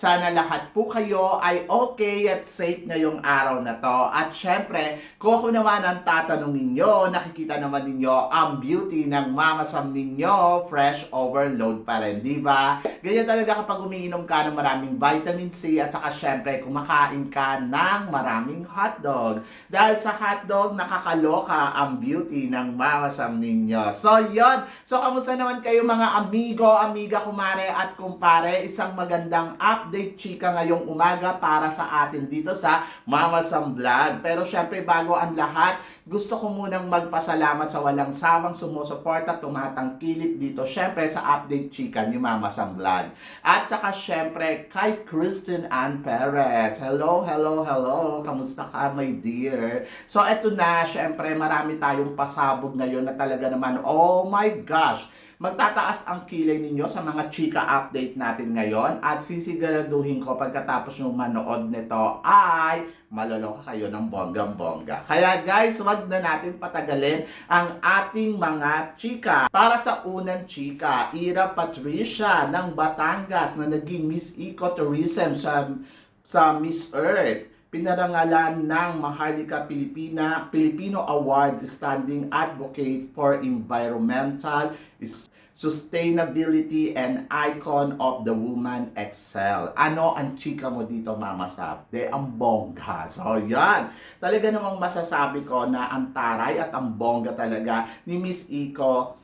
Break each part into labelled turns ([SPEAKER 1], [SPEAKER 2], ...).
[SPEAKER 1] Sana lahat po kayo ay okay at safe ngayong araw na to. At syempre, kung naman ang tatanungin nyo, nakikita naman ninyo ang beauty ng Mama Sam ninyo. Fresh overload pa rin, di ba? Ganyan talaga kapag umiinom ka ng maraming vitamin C at saka syempre kumakain ka ng maraming hotdog. Dahil sa hotdog, nakakaloka ang beauty ng Mama Sam ninyo. So, yon. So, kamusta naman kayo mga amigo, amiga, kumare at kumpare? Isang magandang update, chika, ngayong umaga para sa atin dito sa Mama Sam Vlog. Pero syempre, bago ang lahat, gusto ko munang magpasalamat sa walang sawang sumusuporta, tumatangkilik dito, syempre sa update chika ni Mama Sam Vlog. At saka syempre kay Kristen Ann Perez. Hello, hello, hello. Kamusta ka, my dear? So eto na, syempre marami tayong pasabog ngayon na talaga naman, oh my gosh, magtataas ang kilay ninyo sa mga chika update natin ngayon at sisiguraduhin ko pagkatapos nyo manood nito ay maloloka kayo ng bonggang-bongga. Kaya guys, wag na natin patagalin ang ating mga chika. Para sa unang chika, Ira Patricia ng Batangas na naging Miss Ecotourism sa, sa Miss Earth pinarangalan ng Maharlika Pilipina Filipino Award Standing Advocate for Environmental Sustainability and Icon of the Woman Excel. Ano ang chika mo dito, Mama Sap? De, ang bongga. So, yan. Talaga namang masasabi ko na ang taray at ang bongga talaga ni Miss Eco,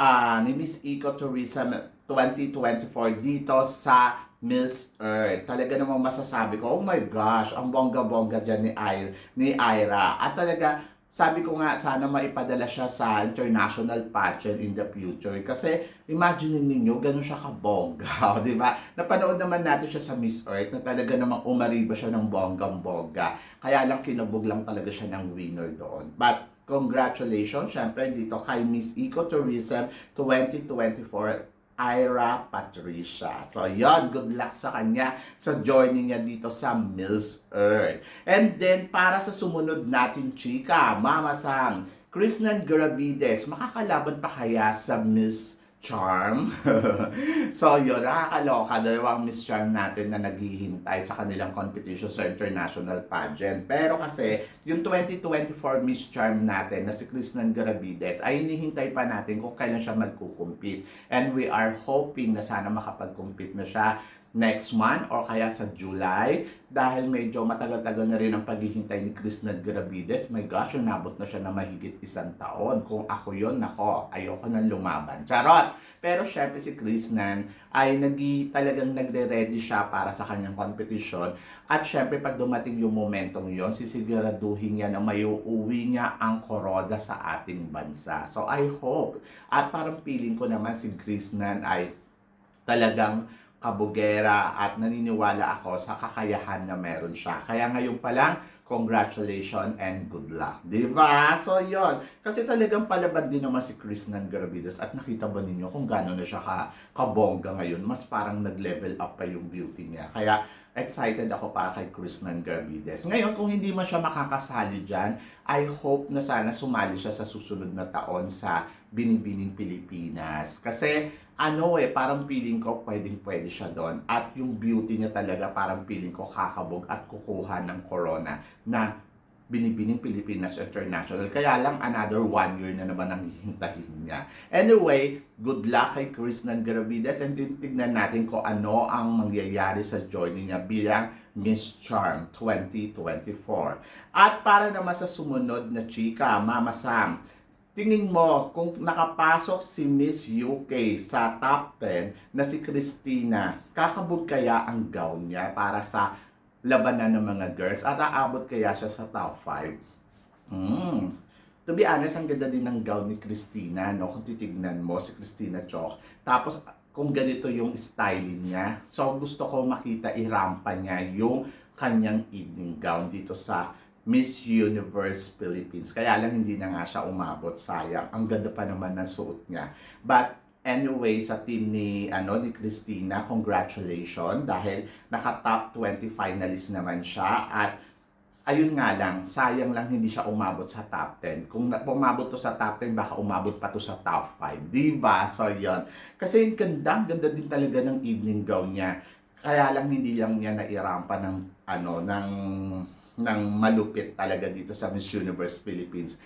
[SPEAKER 1] ah ni Miss Eco Tourism 2024 dito sa Miss Earth. Talaga namang masasabi ko, oh my gosh, ang bongga-bongga dyan ni, Ira, ni Ira. At talaga, sabi ko nga, sana maipadala siya sa international pageant in the future. Kasi, imagine ninyo, ganun siya kabongga, di ba? Napanood naman natin siya sa Miss Earth na talaga namang umariba siya ng bonggang-bongga. Kaya lang kinabog lang talaga siya ng winner doon. But, congratulations, syempre, dito kay Miss Ecotourism 2024 Ira Patricia. So, yon good luck sa kanya sa journey niya dito sa Mills Earth. And then, para sa sumunod natin, chika, Mama Sam, Krishnan Garavides, makakalaban pa kaya sa Miss Charm? so, yun, nakakaloka. Dalawang Miss Charm natin na naghihintay sa kanilang competition sa international pageant. Pero kasi, yung 2024 Miss Charm natin na si Krishnan Garavides ay hinihintay pa natin kung kailan siya magkukumpit. And we are hoping na sana makapag-compete na siya next month or kaya sa July dahil medyo matagal-tagal na rin ang paghihintay ni Krishnan Garavides. My gosh, nabot na siya na mahigit isang taon. Kung ako yon nako, ayoko nang lumaban. Charot! Pero syempre si Krishnan ay nagi, talagang nagre-ready siya para sa kanyang competition. At syempre pag dumating yung momentong yon, sisiguraduhin niya na may uuwi niya ang koroda sa ating bansa. So I hope. At parang feeling ko naman si Krishnan ay talagang kabugera at naniniwala ako sa kakayahan na meron siya. Kaya ngayon pa lang, congratulations and good luck. Di ba? So, yon Kasi talagang palabad din naman si Chris ng Garavides at nakita ba ninyo kung gano'n na siya ka, kabongga ngayon? Mas parang nag-level up pa yung beauty niya. Kaya, excited ako para kay Chris ng Garavides. Ngayon, kung hindi man siya makakasali dyan, I hope na sana sumali siya sa susunod na taon sa Binibining Pilipinas. Kasi, ano eh, parang feeling ko pwedeng pwede siya doon. At yung beauty niya talaga parang feeling ko kakabog at kukuha ng corona na binibining Pilipinas International. Kaya lang another one year na naman ang hihintahin niya. Anyway, good luck kay Chris ng Garavides and titignan natin kung ano ang mangyayari sa journey niya bilang Miss Charm 2024. At para naman sa sumunod na chika, Mama Sam, tingin mo kung nakapasok si Miss UK sa top 10 na si Christina, kakabog kaya ang gown niya para sa labanan ng mga girls at aabot kaya siya sa top 5? Hmm. To be honest, ang ganda din ng gown ni Christina, no? Kung titignan mo si Christina Chok. Tapos, kung ganito yung styling niya. So, gusto ko makita irampa niya yung kanyang evening gown dito sa Miss Universe Philippines. Kaya lang hindi na nga siya umabot, sayang. Ang ganda pa naman ng suot niya. But Anyway, sa team ni ano ni Christina, congratulations dahil naka-top 20 finalist naman siya at ayun nga lang, sayang lang hindi siya umabot sa top 10. Kung umabot to sa top 10, baka umabot pa to sa top 5. Di ba? So, yun. Kasi yung ganda, ganda din talaga ng evening gown niya. Kaya lang hindi lang niya nairampa ng ano ng ng malupit talaga dito sa Miss Universe Philippines.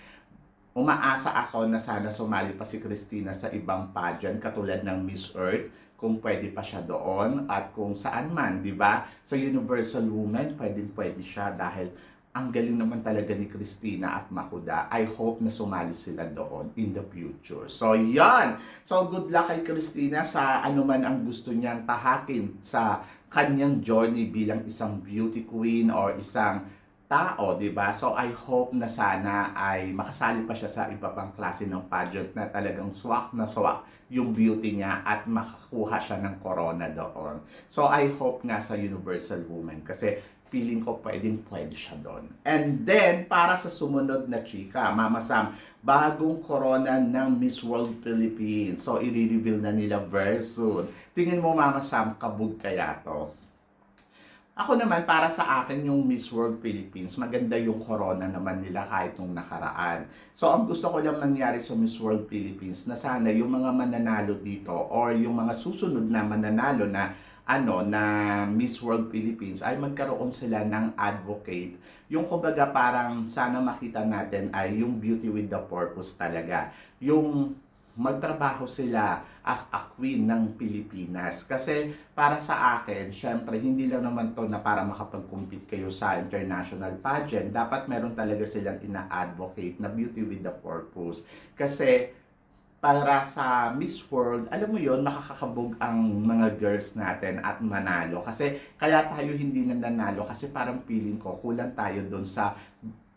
[SPEAKER 1] Umaasa ako na sana sumali pa si Christina sa ibang pageant katulad ng Miss Earth kung pwede pa siya doon at kung saan man, di ba? Sa Universal Woman, pwedeng pwede siya dahil ang galing naman talaga ni Christina at Makuda. I hope na sumali sila doon in the future. So, yan! So, good luck kay Christina sa ano man ang gusto niyang tahakin sa kanyang journey bilang isang beauty queen or isang tao, 'di ba? So I hope na sana ay makasali pa siya sa iba pang klase ng pageant na talagang swak na swak yung beauty niya at makakuha siya ng corona doon. So I hope nga sa Universal Woman kasi feeling ko pwedeng pwede siya doon. And then, para sa sumunod na chika, Mama Sam, bagong corona ng Miss World Philippines. So, i-reveal na nila very soon. Tingin mo, Mama Sam, kabog kaya to? Ako naman, para sa akin, yung Miss World Philippines, maganda yung corona naman nila kahit nung nakaraan. So, ang gusto ko lang nangyari sa Miss World Philippines, na sana yung mga mananalo dito or yung mga susunod na mananalo na ano na Miss World Philippines ay magkaroon sila ng advocate. Yung kumbaga parang sana makita natin ay yung beauty with the purpose talaga. Yung magtrabaho sila as a queen ng Pilipinas. Kasi para sa akin, syempre, hindi lang naman to na para makapag-compete kayo sa international pageant. Dapat meron talaga silang ina-advocate na beauty with the purpose. Kasi para sa Miss World, alam mo yon makakakabog ang mga girls natin at manalo. Kasi kaya tayo hindi na nanalo kasi parang feeling ko kulang tayo doon sa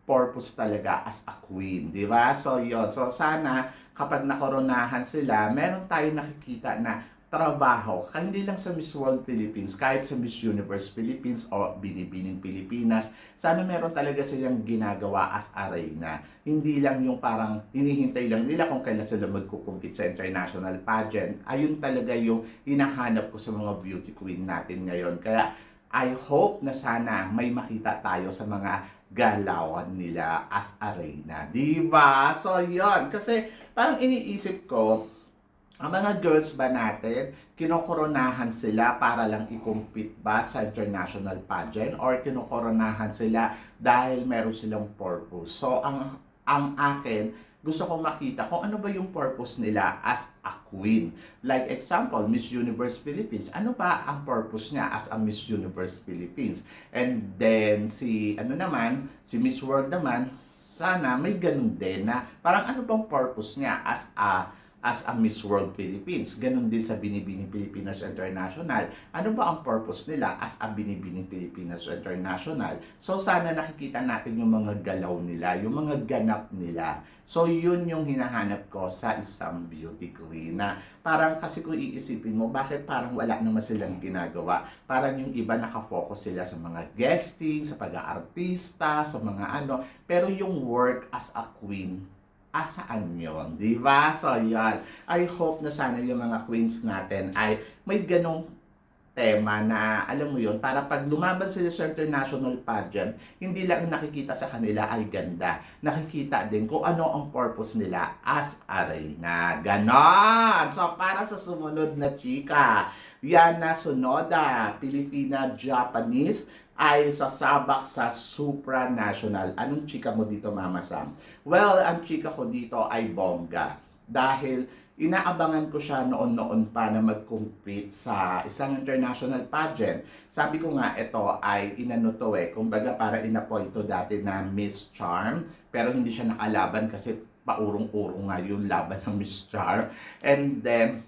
[SPEAKER 1] purpose talaga as a queen, di ba? So yon So sana kapag nakoronahan sila, meron tayo nakikita na trabaho, hindi lang sa Miss World Philippines, kahit sa Miss Universe Philippines o Binibining Pilipinas, sana meron talaga silang ginagawa as arena. Hindi lang yung parang hinihintay lang nila kung kailan sila magkukumpit sa international pageant. Ayun talaga yung hinahanap ko sa mga beauty queen natin ngayon. Kaya I hope na sana may makita tayo sa mga galawan nila as arena. Di ba? So, yon Kasi parang iniisip ko, ang mga girls ba natin, kinokoronahan sila para lang i-compete ba sa international pageant or kinokoronahan sila dahil meron silang purpose. So, ang ang akin, gusto ko makita kung ano ba yung purpose nila as a queen. Like example, Miss Universe Philippines. Ano ba ang purpose niya as a Miss Universe Philippines? And then si ano naman, si Miss World naman, sana may ganun din na parang ano bang purpose niya as a as a Miss World Philippines. Ganon din sa Binibining Pilipinas International. Ano ba ang purpose nila as a Binibining Pilipinas International? So sana nakikita natin yung mga galaw nila, yung mga ganap nila. So yun yung hinahanap ko sa isang beauty queen na parang kasi kung iisipin mo, bakit parang wala naman silang ginagawa? Parang yung iba nakafocus sila sa mga guesting, sa pag-aartista, sa mga ano. Pero yung work as a queen, asaan yon, di ba? So, yan. I hope na sana yung mga queens natin ay may ganong tema na, alam mo yon para pag lumaban sila sa international pageant, hindi lang nakikita sa kanila ay ganda. Nakikita din kung ano ang purpose nila as arena. Ganon! So, para sa sumunod na chika, Yana Sonoda, Filipina-Japanese, ay sasabak sa supranational. Anong chika mo dito, Mama Sam? Well, ang chika ko dito ay bongga. Dahil inaabangan ko siya noon-noon pa na mag-compete sa isang international pageant. Sabi ko nga, ito ay inano to eh. Kumbaga para inapoy to dati na Miss Charm. Pero hindi siya nakalaban kasi paurong-urong nga yung laban ng Miss Charm. And then,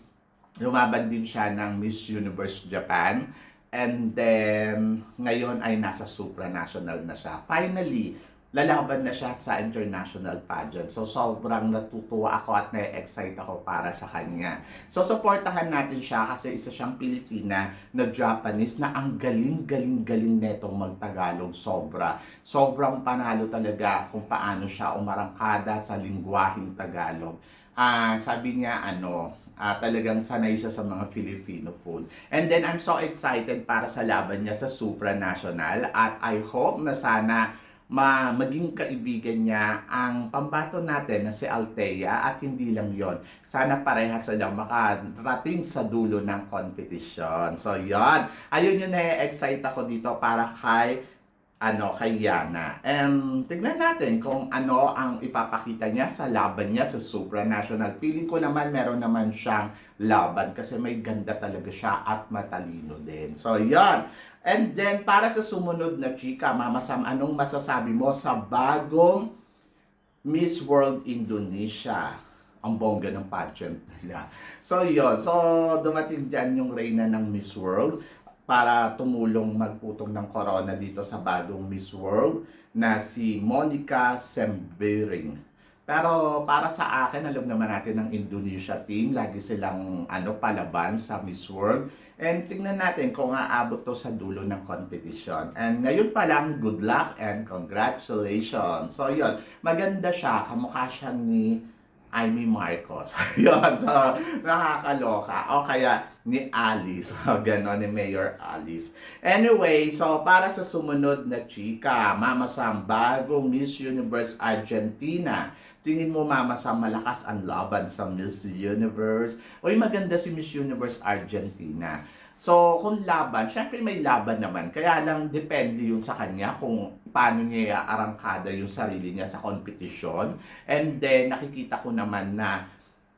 [SPEAKER 1] lumaban din siya ng Miss Universe Japan. And then, ngayon ay nasa supranational na siya. Finally, lalaban na siya sa international pageant. So, sobrang natutuwa ako at na-excite ako para sa kanya. So, supportahan natin siya kasi isa siyang Pilipina na Japanese na ang galing-galing-galing netong magtagalog. Sobra. Sobrang panalo talaga kung paano siya umarangkada sa lingwaheng Tagalog. Ah, sabi niya ano, Ah, talagang sanay siya sa mga Filipino food. And then I'm so excited para sa laban niya sa supranational at I hope na sana ma maging kaibigan niya ang pambato natin na si Althea at hindi lang yon. Sana parehas silang makarating sa dulo ng competition. So yon. Ayun yung na-excite ako dito para kay ano kay Yana. And tignan natin kung ano ang ipapakita niya sa laban niya sa supranational. Feeling ko naman meron naman siyang laban kasi may ganda talaga siya at matalino din. So, yan. And then, para sa sumunod na chika, Mama Sam, anong masasabi mo sa bagong Miss World Indonesia? Ang bongga ng pageant nila. So, yun. So, dumating dyan yung reyna ng Miss World para tumulong magputong ng corona dito sa bagong Miss World na si Monica Sembering. Pero para sa akin, alam naman natin ng Indonesia team, lagi silang ano palaban sa Miss World. And tingnan natin kung aabot to sa dulo ng competition. And ngayon pa lang, good luck and congratulations. So yun, maganda siya, kamukha siya ni Amy Marcos. yun, so nakakaloka. O kaya ni Alice. So, gano'n ni Mayor Alice. Anyway, so para sa sumunod na chika, Mama Sam, bagong Miss Universe Argentina. Tingin mo, Mama Sam, malakas ang laban sa Miss Universe? Uy, maganda si Miss Universe Argentina. So, kung laban, syempre may laban naman. Kaya lang, depende yun sa kanya kung paano niya arangkada yung sarili niya sa competition. And then, nakikita ko naman na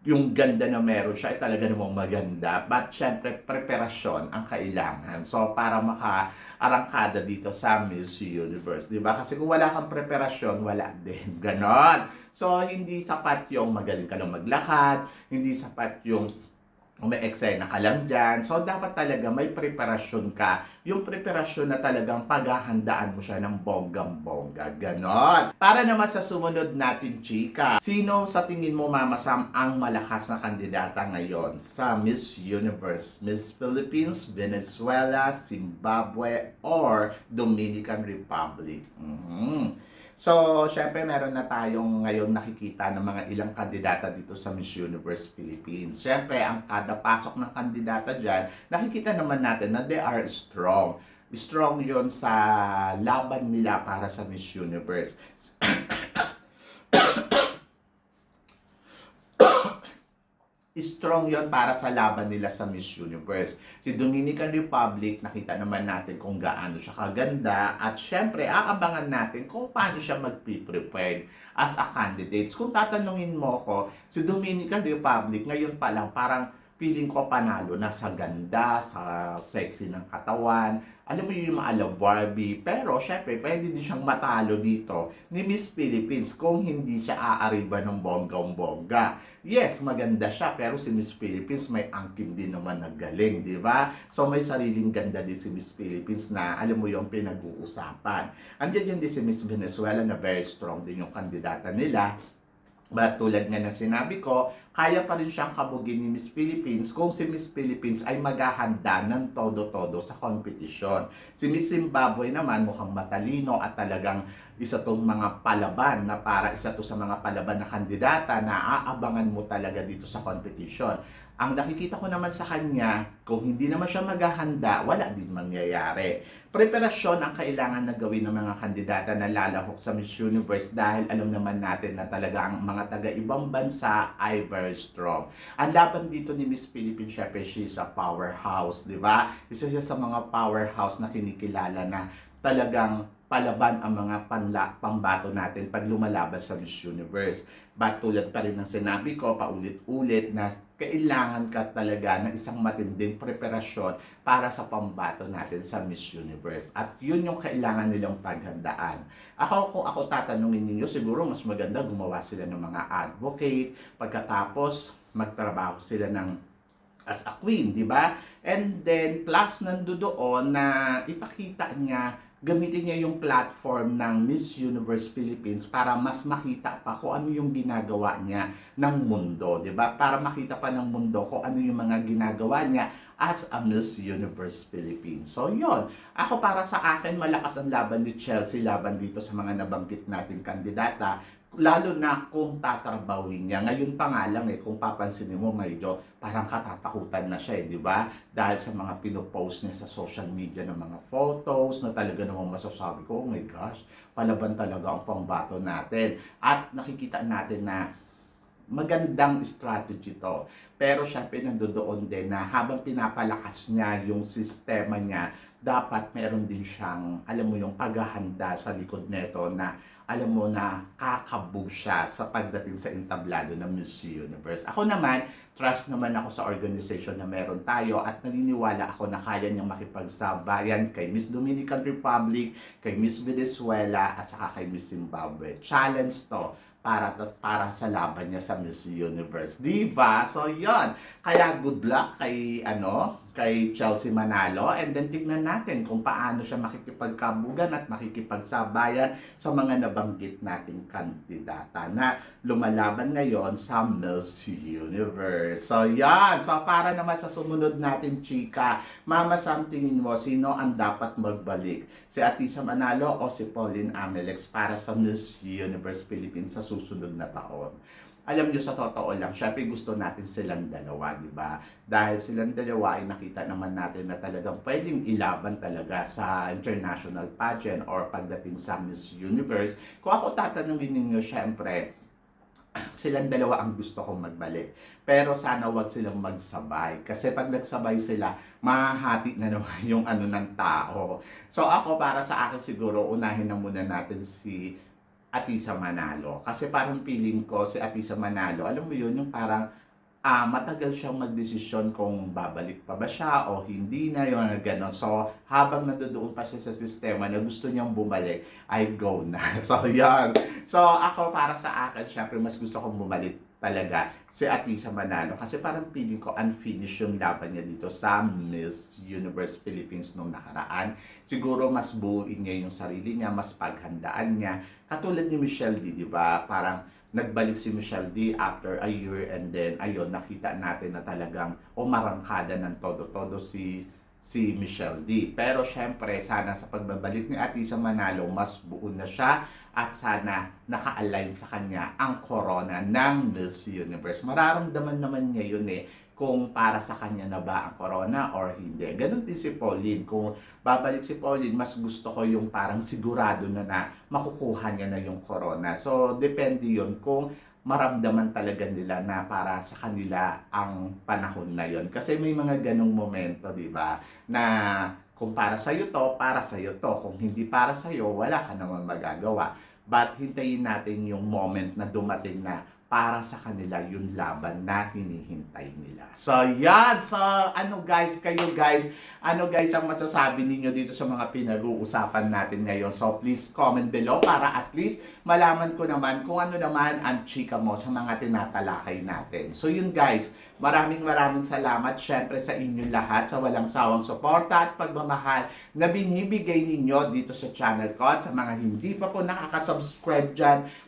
[SPEAKER 1] yung ganda na meron siya ay talaga namang maganda. But syempre, preparasyon ang kailangan. So, para maka-arangkada dito sa Miss Universe. di ba? Kasi kung wala kang preparasyon, wala din. Ganon. So, hindi sapat yung magaling ka lang maglakad, hindi sapat yung may eksena ka lang dyan. So, dapat talaga may preparasyon ka. Yung preparasyon na talagang paghahandaan mo siya ng bonggang-bongga. Ganon. Para naman sa sumunod natin, chika. Sino sa tingin mo, Mama Sam, ang malakas na kandidata ngayon sa Miss Universe? Miss Philippines, Venezuela, Zimbabwe, or Dominican Republic? Mhm. So, syempre meron na tayong ngayon nakikita ng mga ilang kandidata dito sa Miss Universe Philippines. Syempre, ang kada pasok ng kandidata dyan, nakikita naman natin na they are strong. Strong yon sa laban nila para sa Miss Universe. Strong yon para sa laban nila sa Miss Universe. Si Dominican Republic, nakita naman natin kung gaano siya kaganda at syempre, aabangan natin kung paano siya mag-prepare as a candidate. Kung tatanungin mo ko, si Dominican Republic, ngayon pa lang, parang feeling ko panalo na sa ganda, sa sexy ng katawan. Alam mo yung mga ala Barbie. Pero syempre, pwede din siyang matalo dito ni Miss Philippines kung hindi siya aariba ng bonggang-bongga. Yes, maganda siya, pero si Miss Philippines may angkin din naman na galing, di ba? So may sariling ganda din si Miss Philippines na alam mo yung pinag-uusapan. Andiyan din si Miss Venezuela na very strong din yung kandidata nila. But tulad nga na sinabi ko, kaya pa rin siyang kabugin ni Miss Philippines kung si Miss Philippines ay maghahanda ng todo-todo sa competition. Si Miss Zimbabwe naman mukhang matalino at talagang isa tong mga palaban na para isa to sa mga palaban na kandidata na aabangan mo talaga dito sa competition. Ang nakikita ko naman sa kanya, kung hindi naman siya maghahanda, wala din mangyayari. Preparasyon ang kailangan na gawin ng mga kandidata na lalahok sa Miss Universe dahil alam naman natin na talaga ang mga taga-ibang bansa ay very strong. Ang laban dito ni Miss Philippines, syempre, she is a powerhouse, di ba? Isa siya sa mga powerhouse na kinikilala na talagang palaban ang mga panla, pambato natin pag lumalaban sa Miss Universe. But tulad pa rin ng sinabi ko, paulit-ulit na kailangan ka talaga ng isang matinding preparasyon para sa pambato natin sa Miss Universe. At yun yung kailangan nilang paghandaan. Ako, kung ako tatanungin ninyo, siguro mas maganda gumawa sila ng mga advocate, pagkatapos magtrabaho sila ng as a queen, di ba? And then, plus nando doon na ipakita niya gamitin niya yung platform ng Miss Universe Philippines para mas makita pa kung ano yung ginagawa niya ng mundo, 'di ba? Para makita pa ng mundo kung ano yung mga ginagawa niya as a Miss Universe Philippines. So, yon. Ako para sa akin, malakas ang laban ni Chelsea laban dito sa mga nabanggit nating kandidata. lalo na kung tatrabawin niya. Ngayon pa nga lang eh, kung papansinin mo, medyo parang katatakutan na siya eh, di ba? Dahil sa mga pinopost niya sa social media ng mga photos na talaga namang masasabi ko, oh my gosh, palaban talaga ang pangbato natin. At nakikita natin na magandang strategy to. Pero syempre nandoon din na habang pinapalakas niya yung sistema niya, dapat meron din siyang, alam mo yung paghahanda sa likod neto na alam mo na kakabog siya sa pagdating sa entablado ng Miss Universe. Ako naman, trust naman ako sa organization na meron tayo at naniniwala ako na kaya niyang makipagsabayan kay Miss Dominican Republic, kay Miss Venezuela at saka kay Miss Zimbabwe. Challenge to para para sa laban niya sa Miss Universe. Di ba? So, yon. Kaya good luck kay ano, kay Chelsea Manalo and then tignan natin kung paano siya makikipagkabugan at makikipagsabayan sa mga nabanggit nating kandidata na lumalaban ngayon sa Miss Universe. So, yan. So, para naman sa sumunod natin, chika, Mama Sam, tingin mo, sino ang dapat magbalik? Si Atisa Manalo o si Pauline Amelex para sa Miss Universe Philippines sa susunod na taon? Alam nyo, sa totoo lang, syempre gusto natin silang dalawa, di ba? Dahil silang dalawa ay nakita naman natin na talagang pwedeng ilaban talaga sa international pageant or pagdating sa Miss Universe. Kung ako tatanungin ninyo, syempre, silang dalawa ang gusto kong magbalik. Pero sana wag silang magsabay. Kasi pag nagsabay sila, mahahati na naman yung ano ng tao. So ako, para sa akin siguro, unahin na muna natin si Atisa Manalo. Kasi parang feeling ko si Atisa Manalo, alam mo yun, yung parang ah matagal siyang magdesisyon kung babalik pa ba siya o hindi na yung gano'n. So, habang nandoon pa siya sa sistema na gusto niyang bumalik, ay go na. So, yan. So, ako para sa akin, syempre mas gusto kong bumalik talaga si Atisa Manalo kasi parang feeling ko unfinished yung laban niya dito sa Miss Universe Philippines nung nakaraan. Siguro mas buuin niya yung sarili niya, mas paghandaan niya. Katulad ni Michelle D, di ba? Parang nagbalik si Michelle D after a year and then ayun, nakita natin na talagang umarangkada ng todo-todo si si Michelle D. Pero syempre, sana sa pagbabalik ni Atisa Manalo, mas buo na siya at sana naka-align sa kanya ang corona ng Miss Universe. Mararamdaman naman niya yun eh kung para sa kanya na ba ang corona or hindi. Ganon din si Pauline. Kung babalik si Pauline, mas gusto ko yung parang sigurado na na makukuha niya na yung corona. So, depende yun kung maramdaman talaga nila na para sa kanila ang panahon na yon Kasi may mga ganong momento, di ba? Na kung para sa'yo to, para sa'yo to. Kung hindi para sa'yo, wala ka naman magagawa. But hintayin natin yung moment na dumating na para sa kanila yung laban na hinihintay nila. So, yan. So, ano guys, kayo guys, ano guys ang masasabi ninyo dito sa mga pinag-uusapan natin ngayon? So, please comment below para at least malaman ko naman kung ano naman ang chika mo sa mga tinatalakay natin. So, yun guys, maraming maraming salamat syempre sa inyong lahat sa walang sawang suporta at pagmamahal na binibigay ninyo dito sa channel ko at sa mga hindi pa po nakaka-subscribe dyan,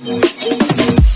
[SPEAKER 2] Thank you.